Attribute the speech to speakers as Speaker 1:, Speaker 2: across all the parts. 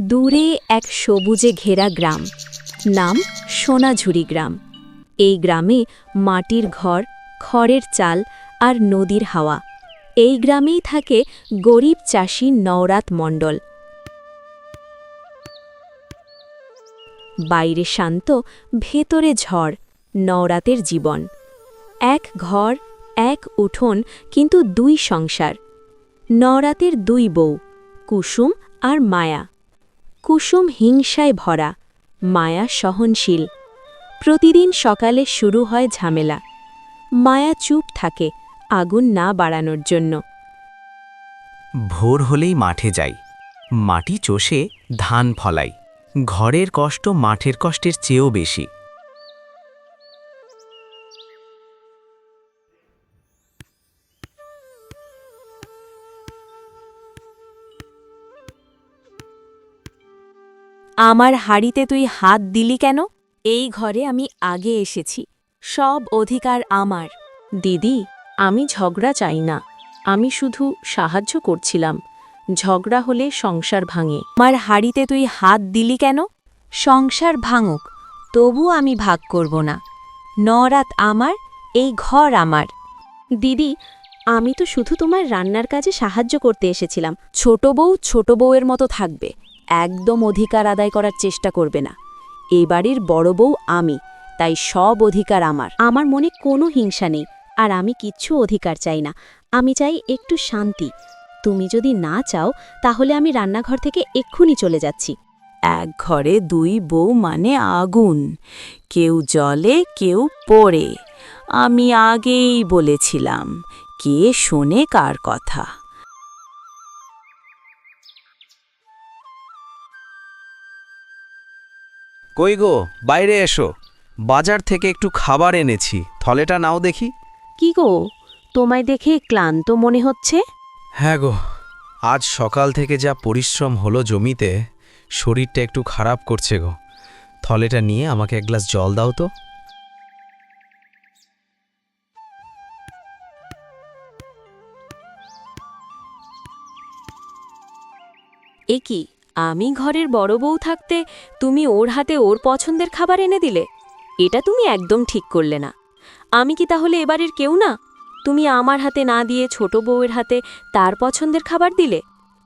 Speaker 1: দূরে এক সবুজে ঘেরা গ্রাম। নাম সোনাঝুরি গ্রাম। এই গ্রামে মাটির ঘর, খড়ের চাল আর নদীর হাওয়া। এই গ্রামেই থাকে গরিব চাষি নওরাত মণ্ডল। বাইরে শান্ত, ভেতরে ঝড়, নওরাতের জীবন। এক ঘর, এক উঠোন, কিন্তু দুই সংসার। নওরাতের দুই বউ, কুসুম আর মায়া। কুসুম হিংসায় ভরা, মায়া সহনশীল। প্রতিদিন সকালে শুরু হয় ঝামেলা। মায়া চুপ থাকে, আগুন না বাড়ানোর জন্য।
Speaker 2: ভোর হলেই মাঠে যাই। মাটি চষে ধান ফলাই। ঘরের কষ্ট মাঠের কষ্টের চেয়েও বেশি।
Speaker 1: আমার হাড়িতে তুই হাত দিলি কেন? এই ঘরে আমি আগে এসেছি। সব অধিকার আমার। দিদি, আমি ঝগড়া চাই না। আমি শুধু সাহায্য করছিলাম। ঝগড়া হলে সংসার ভাঙে। আমার হাড়িতে তুই হাত দিলি কেন? সংসার ভাঙুক, তবু আমি ভাগ করব না। নরাত আমার, এই ঘর আমার। দিদি, আমি তো শুধু তোমার রান্নার কাজে সাহায্য করতে এসেছিলাম। ছোট বউ ছোট বউয়ের মতো থাকবে। একদম অধিকার আদায় করার চেষ্টা করবে না। এ বাড়ির বড় বউ আমি, তাই সব অধিকার আমার। আমার মনে কোনো হিংসা নেই, আর আমি কিচ্ছু অধিকার চাই না। আমি চাই একটু শান্তি। তুমি যদি না চাও, তাহলে আমি রান্নাঘর থেকে এক্ষুনি চলে যাচ্ছি। এক ঘরে দুই বউ মানে আগুন। কেউ জলে কেউ পড়ে। আমি আগেই বলেছিলাম, কে শোনে কার কথা।
Speaker 2: কই গো বাইরে এসো। বাজার থেকে একটু খাবার এনেছি। থলেটা নাও দেখি।
Speaker 1: কি গো তোমায় দেখে ক্লান্ত মনে হচ্ছে?
Speaker 2: হ্যাঁ গো আজ সকাল থেকে যা পরিশ্রম হলো জমিতে শরীরটা একটু খারাপ করছে গো। থলেটা নিয়ে আমাকে এক গ্লাস জল দাও তো।
Speaker 1: এ কি? আমি ঘরের বড় বউ থাকতে তুমি ওর হাতে ওর পছন্দের খাবার এনে দিলে? এটা তুমি একদম ঠিক করলে না। আমি কি তাহলে এবারের কেউ না? তুমি আমার হাতে না দিয়ে ছোট বউয়ের হাতে তার পছন্দের খাবার দিলে?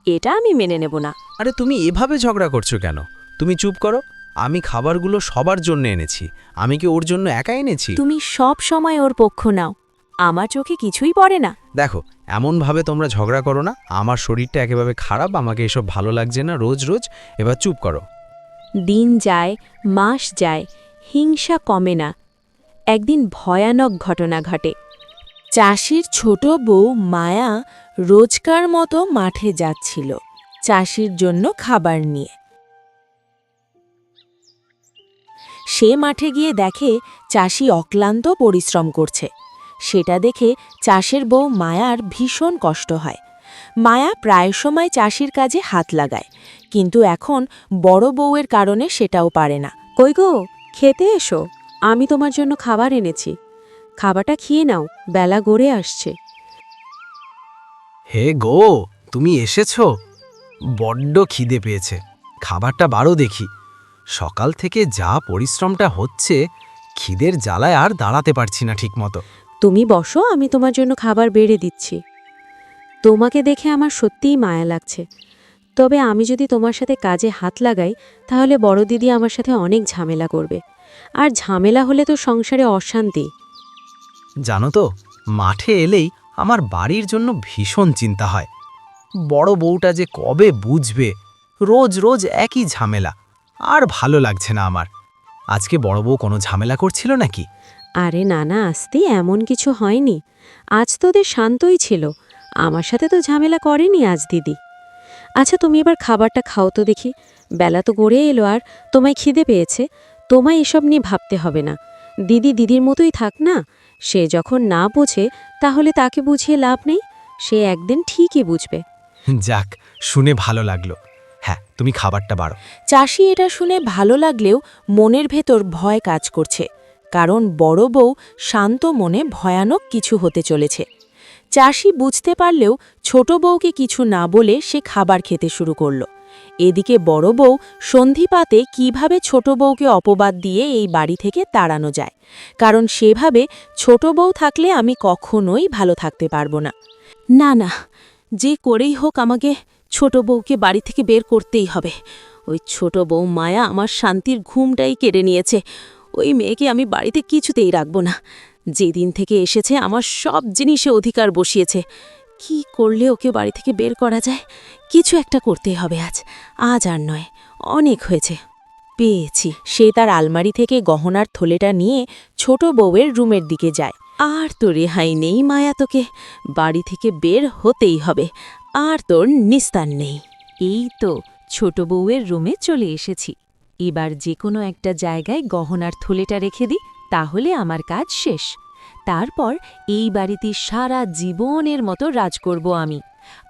Speaker 1: এটা আমি মেনে নেব না।
Speaker 2: আরে তুমি এভাবে ঝগড়া করছ কেন? তুমি চুপ করো। আমি খাবারগুলো সবার জন্য এনেছি। আমি কি ওর জন্য একা এনেছি?
Speaker 1: তুমি সব সময় ওর পক্ষ নাও। আমার চোখে কিছুই পড়ে না।
Speaker 2: দেখো এমনভাবে তোমরা ঝগড়া করো না আমার শরীরটা একেবারে খারাপ আমাকে এসব ভালো লাগছে না রোজ রোজ এবার চুপ করো।
Speaker 1: দিন যায় মাস যায় হিংসা কমে না। একদিন ভয়ানক ঘটনা ঘটে।
Speaker 3: চাষির ছোট বউ মায়া রোজকার মতো মাঠে যাচ্ছিল চাষির জন্য খাবার নিয়ে। সে মাঠে গিয়ে দেখে চাষি অক্লান্ত পরিশ্রম করছে। সেটা দেখে চাষের বউ মায়ার ভীষণ কষ্ট হয়। মায়া প্রায় সময় চাষির কাজে হাত লাগায় কিন্তু এখন বড় বউয়ের কারণে সেটাও পারে না।
Speaker 1: কই গো খেতে এসো আমি তোমার জন্য খাবার এনেছি। খাবারটা খেয়ে নাও বেলা গড়ে আসছে।
Speaker 2: হে গো তুমি এসেছ? বড্ড খিদে পেয়েছে খাবারটা বারো দেখি। সকাল থেকে যা পরিশ্রমটা হচ্ছে খিদের জ্বালায় আর দাঁড়াতে পারছি না ঠিকমতো।
Speaker 1: তুমি বসো, আমি তোমার জন্য খাবার বেড়ে দিচ্ছি। তোমাকে দেখে আমার সত্যিই মায়া লাগছে। তবে আমি যদি তোমার সাথে কাজে হাত লাগাই, তাহলে বড় দিদি আমার সাথে অনেক ঝামেলা করবে। আর ঝামেলা হলে তো সংসারে অশান্তি।
Speaker 2: জানো তো, মাঠে এলেই আমার বাড়ির জন্য ভীষণ চিন্তা হয়। বড় বউটা যে কবে বুঝবে? রোজ রোজ একই ঝামেলা। আর ভালো লাগছে না আমার। আজকে বড় বউ কোনো ঝামেলা করছিল নাকি?
Speaker 1: আরে না না আসতে এমন কিছু হয়নি। আজ তোদের শান্তই ছিল। আমার সাথে তো ঝামেলা করেনি আজ দিদি। আচ্ছা তুমি এবার খাবারটা খাও তো দেখি। বেলা তো গড়ে এলো আর তোমায় খিদে পেয়েছে। তোমায় এসব নিয়ে ভাবতে হবে না। দিদি দিদির মতোই থাক না। সে যখন না বোঝে তাহলে তাকে বুঝিয়ে লাভ নেই। সে একদিন ঠিকই বুঝবে।
Speaker 2: যাক শুনে ভালো লাগল। হ্যাঁ তুমি খাবারটা বাড়ো।
Speaker 3: চাষি এটা শুনে ভালো লাগলেও মনের ভেতর ভয় কাজ করছে। কারণ বড় বউ শান্ত মনে ভয়ানক কিছু হতে চলেছে। চাষি বুঝতে পারলেও ছোট বউকে কিছু না বলে সে খাবার খেতে শুরু করল। এদিকে বড় বউ সন্ধিপাতে কীভাবে ছোট বউকে অপবাদ দিয়ে এই বাড়ি থেকে তাড়ানো যায়, কারণ সেভাবে ছোট বউ থাকলে আমি কখনোই ভালো থাকতে পারব না। না না, যে করেই হোক আমাকে ছোট বউকে বাড়ি থেকে বের করতেই হবে। ওই ছোট বউ মায়া আমার শান্তির ঘুমটাই কেড়ে নিয়েছে। ওই মেয়েকে আমি বাড়িতে কিছুতেই রাখব না। যেদিন থেকে এসেছে আমার সব জিনিসে অধিকার বসিয়েছে। কি করলে ওকে বাড়ি থেকে বের করা যায়? কিছু একটা করতে হবে আজ। আজ আর নয়, অনেক হয়েছে। পেয়েছি। সে তার আলমারি থেকে গহনার থলেটা নিয়ে ছোট বউয়ের রুমের দিকে যায়। আর তো রেহাই নেই মায়া তোকে। বাড়ি থেকে বের হতেই হবে। আর তোর নিস্তার নেই।
Speaker 1: এই তো ছোট বউয়ের রুমে চলে এসেছি। এবার যে কোনো একটা জায়গায় গহনার থলেটা রেখে দিই তাহলে আমার কাজ শেষ। তারপর এই বাড়িতে সারা জীবনের মতো রাজ করব আমি।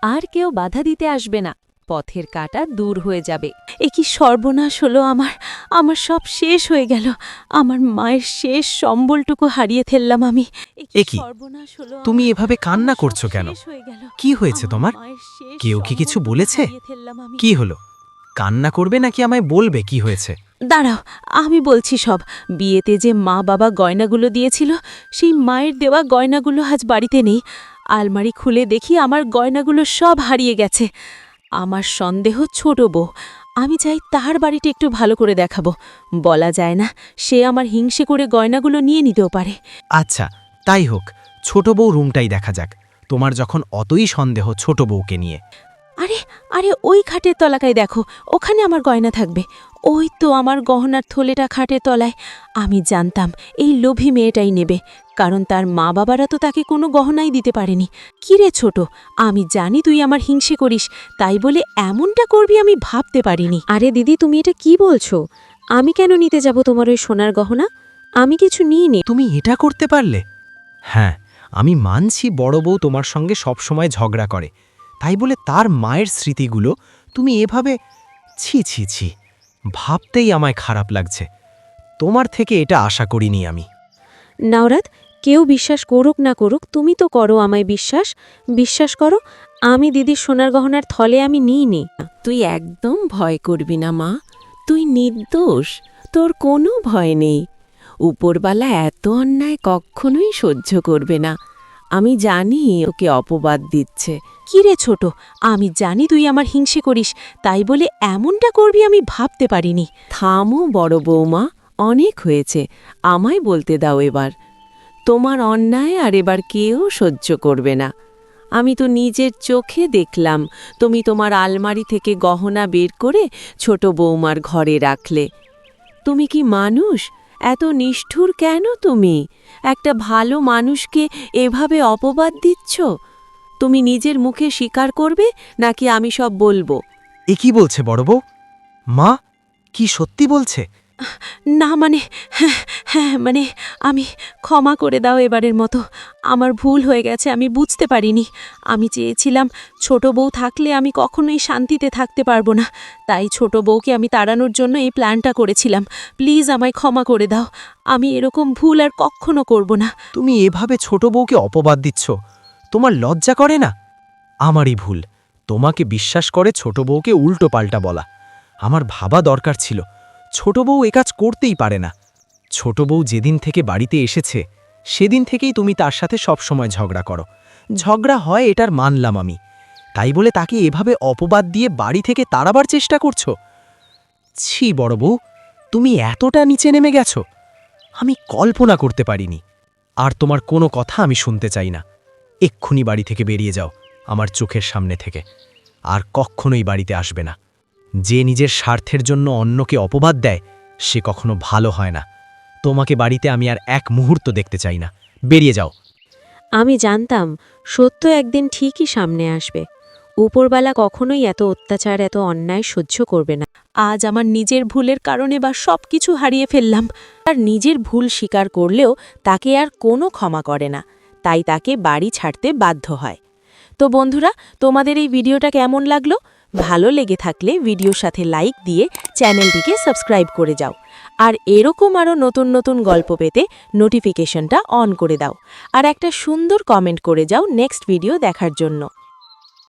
Speaker 1: আর কেউ বাধা দিতে আসবে না পথের কাটা দূর হয়ে যাবে।
Speaker 3: এ কি সর্বনাশ হলো আমার আমার সব শেষ হয়ে গেল। আমার মায়ের শেষ সম্বলটুকু হারিয়ে ফেললাম আমি।
Speaker 2: এ কি?
Speaker 3: সর্বনাশ হলো
Speaker 2: তুমি এভাবে কান্না করছ কেন? কি হয়েছে তোমার? কেউ কি কিছু বলেছে? কি হলো? কান্না করবে নাকি আমায় বলবে কি হয়েছে?
Speaker 3: দাঁড়াও আমি বলছি সব। বিয়েতে যে মা বাবা গয়নাগুলো দিয়েছিল সেই মায়ের দেওয়া গয়নাগুলো আজ বাড়িতে নেই। আলমারি খুলে দেখি আমার গয়নাগুলো সব হারিয়ে গেছে। আমার সন্দেহ ছোট বউ। আমি চাই তার বাড়িটা একটু ভালো করে দেখাবো। বলা যায় না সে আমার হিংসে করে গয়নাগুলো নিয়ে নিতেও পারে।
Speaker 2: আচ্ছা তাই হোক ছোট বউ রুমটাই দেখা যাক। তোমার যখন অতই সন্দেহ ছোট বউকে নিয়ে।
Speaker 3: আরে ওই খাটের তলাকায় দেখো, ওখানে আমার গয়না থাকবে। ওই তো আমার গহনার থলেটা খাটের তলায়। আমি জানতাম এই লোভী মেয়েটাই নেবে, কারণ তার মা বাবারা তো তাকে কোনো গহনাই দিতে পারেনি। কিরে ছোট, আমি জানি তুই আমার হিংসে করিস, তাই বলে এমনটা করবি আমি ভাবতে পারিনি।
Speaker 1: আরে দিদি, তুমি এটা কি বলছো? আমি কেন নিতে যাব তোমার ওই সোনার গহনা? আমি কিছু নিইনি।
Speaker 2: তুমি এটা করতে পারলে? হ্যাঁ আমি মানছি বড় বউ তোমার সঙ্গে সবসময় ঝগড়া করে। তাই বলে তার মায়ের স্মৃতিগুলো তুমি এভাবে ছি ছি ছি ভাবতেই আমায় খারাপ লাগছে। তোমার থেকে এটা আশা করিনি আমি।
Speaker 1: নাওরাত কেউ বিশ্বাস করুক না করুক তুমি তো করো আমায় বিশ্বাস। বিশ্বাস করো আমি দিদির সোনার গহনার থলে আমি নিই নি
Speaker 3: তুই একদম ভয় করবি না মা। তুই নির্দোষ তোর কোনো ভয় নেই। উপরবালা এত অন্যায় কখনোই সহ্য করবে না। আমি জানি ওকে অপবাদ দিচ্ছে। কিরে ছোট, আমি জানি তুই আমার হিংসে করিস, তাই বলে এমনটা করবি আমি ভাবতে পারিনি। থামো বড় বৌমা, অনেক হয়েছে, আমায় বলতে দাও এবার। তোমার অন্যায় আর এবার কেউ সহ্য করবে না। আমি তো নিজের চোখে দেখলাম, তুমি তোমার আলমারি থেকে গহনা বের করে ছোট বৌমার ঘরে রাখলে। তুমি কি মানুষ? এত নিষ্ঠুর কেন তুমি? একটা ভালো মানুষকে এভাবে অপবাদ দিচ্ছ? তুমি নিজের মুখে স্বীকার করবে নাকি আমি সব বলব?
Speaker 2: এ কি বলছে বড় মা, কি সত্যি বলছে?
Speaker 3: না মানে হ্যাঁ হ্যাঁ মানে আমি ক্ষমা করে দাও এবারের মতো। আমার ভুল হয়ে গেছে, আমি বুঝতে পারিনি। আমি চেয়েছিলাম ছোট বউ থাকলে আমি কখনোই শান্তিতে থাকতে পারব না। তাই ছোট বউকে আমি তাড়ানোর জন্য এই প্ল্যানটা করেছিলাম। প্লিজ আমায় ক্ষমা করে দাও। আমি এরকম ভুল আর কখনো করব না।
Speaker 2: তুমি এভাবে ছোট বউকে অপবাদ দিচ্ছ। তোমার লজ্জা করে না? আমারই ভুল। তোমাকে বিশ্বাস করে ছোট বউকে উল্টো পাল্টা বলা। আমার ভাবা দরকার ছিল। ছোট বউ এ কাজ করতেই পারে না। ছোট বউ যেদিন থেকে বাড়িতে এসেছে, সেদিন থেকেই তুমি তার সাথে সবসময় ঝগড়া করো। ঝগড়া হয় এটার মানলাম আমি। তাই বলে তাকে এভাবে অপবাদ দিয়ে বাড়ি থেকে তাড়াবার চেষ্টা করছ? ছি, বড় বউ, তুমি এতটা নিচে নেমে গেছো। আমি কল্পনা করতে পারিনি। আর তোমার কোনো কথা আমি শুনতে চাই না। এক্ষুনি বাড়ি থেকে বেরিয়ে যাও, আমার চোখের সামনে থেকে। আর কখনোই বাড়িতে আসবে না। যে নিজের স্বার্থের জন্য অন্যকে অপবাদ দেয়, সে কখনো ভালো হয় না। তোমাকে বাড়িতে আমি আর এক মুহূর্ত দেখতে চাই না। বেরিয়ে যাও।
Speaker 1: আমি জানতাম সত্য একদিন ঠিকই সামনে আসবে। উপরবেলা কখনোই এত অত্যাচার, এত অন্যায় সহ্য করবে না।
Speaker 3: আজ আমার নিজের ভুলের কারণে বা সব কিছু হারিয়ে ফেললাম। আর নিজের ভুল স্বীকার করলেও তাকে আর কোনো ক্ষমা করে না। তাই তাকে বাড়ি ছাড়তে বাধ্য হয়। তো বন্ধুরা, তোমাদের এই ভিডিওটা কেমন লাগল? ভালো লেগে থাকলে ভিডিওর সাথে লাইক দিয়ে চ্যানেলটিকে সাবস্ক্রাইব করে যাও। আর এরকম আরও নতুন নতুন গল্প পেতে নোটিফিকেশনটা অন করে দাও। আর একটা সুন্দর কমেন্ট করে যাও নেক্সট ভিডিও দেখার জন্য।